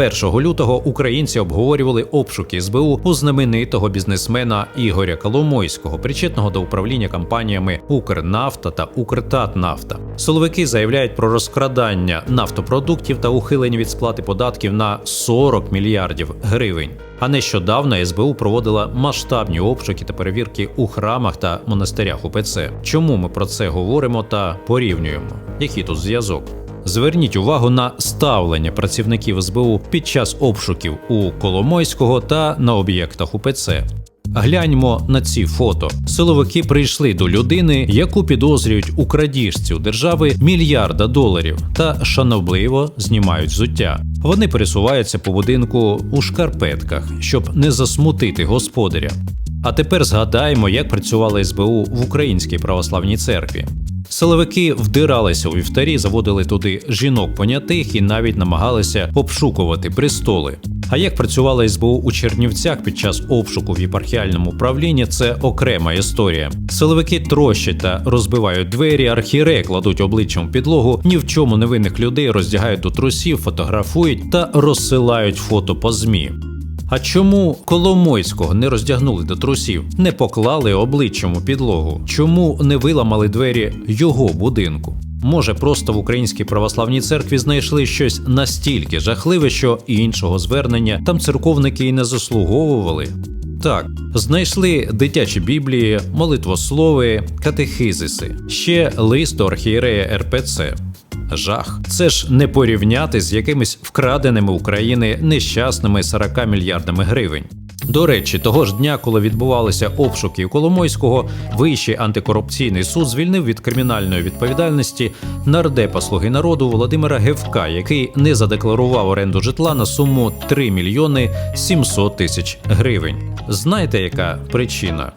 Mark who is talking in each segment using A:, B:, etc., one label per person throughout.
A: 1 лютого українці обговорювали обшуки СБУ у знаменитого бізнесмена Ігоря Коломойського, причетного до управління компаніями Укрнафта та Укртатнафта. Силовики заявляють про розкрадання нафтопродуктів та ухилення від сплати податків на 40 мільярдів гривень. А нещодавно СБУ проводила масштабні обшуки та перевірки у храмах та монастирях УПЦ. Чому ми про це говоримо та порівнюємо? Який тут зв'язок? Зверніть увагу на ставлення працівників СБУ під час обшуків у Коломойського та на об'єктах УПЦ. Гляньмо на ці фото. Силовики прийшли до людини, яку підозрюють у крадіжці у держави мільярда доларів, та шанобливо знімають взуття. Вони пересуваються по будинку у шкарпетках, щоб не засмутити господаря. А тепер згадаємо, як працювала СБУ в Українській православній церкві. Силовики вдиралися у вівтарі, заводили туди жінок понятих і навіть намагалися обшукувати престоли. А як працювала СБУ у Чернівцях під час обшуку в єпархіальному управлінні, це окрема історія. Силовики трощать та розбивають двері, архіреї кладуть обличчям в підлогу, ні в чому невинних людей роздягають до трусів, фотографують та розсилають фото по змі. А чому Коломойського не роздягнули до трусів, не поклали обличчям у підлогу? Чому не виламали двері його будинку? Може, просто в українській православній церкві знайшли щось настільки жахливе, що іншого звернення там церковники і не заслуговували. Так, знайшли дитячі біблії, молитвослови, катехизиси, ще лист до архієрея РПЦ. Жах. Це ж не порівняти з якимись вкраденими України нещасними 40 мільярдами гривень. До речі, того ж дня, коли відбувалися обшуки Коломойського, Вищий антикорупційний суд звільнив від кримінальної відповідальності нардепа Слуги народу Володимира Гевка, який не задекларував оренду житла на суму 3 мільйони 700 тисяч гривень. Знаєте, яка причина?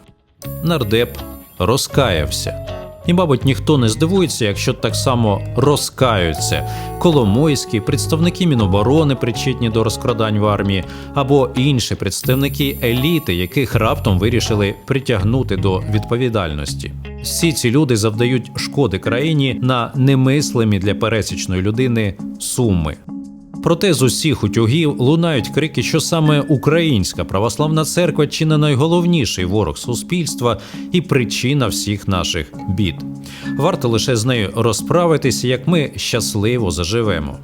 A: Нардеп розкаявся. І, мабуть, ніхто не здивується, якщо так само розкаються Коломойські, представники Міноборони, причетні до розкрадань в армії, або інші представники еліти, яких раптом вирішили притягнути до відповідальності. Всі ці люди завдають шкоди країні на немислимі для пересічної людини суми. Проте з усіх утюгів лунають крики, що саме Українська православна церква чи не найголовніший ворог суспільства і причина всіх наших бід. Варто лише з нею розправитися, як ми щасливо заживемо.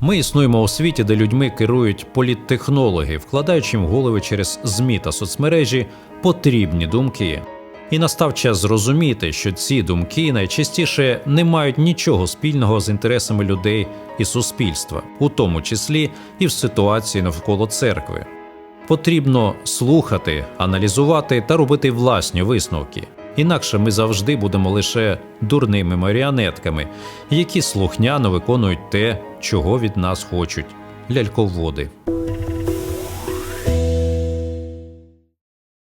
A: Ми існуємо у світі, де людьми керують політтехнологи, вкладаючи в голови через ЗМІ та соцмережі потрібні думки. І настав час зрозуміти, що ці думки найчастіше не мають нічого спільного з інтересами людей і суспільства, у тому числі і в ситуації навколо церкви. Потрібно слухати, аналізувати та робити власні висновки. Інакше ми завжди будемо лише дурними маріонетками, які слухняно виконують те, чого від нас хочуть ляльководи.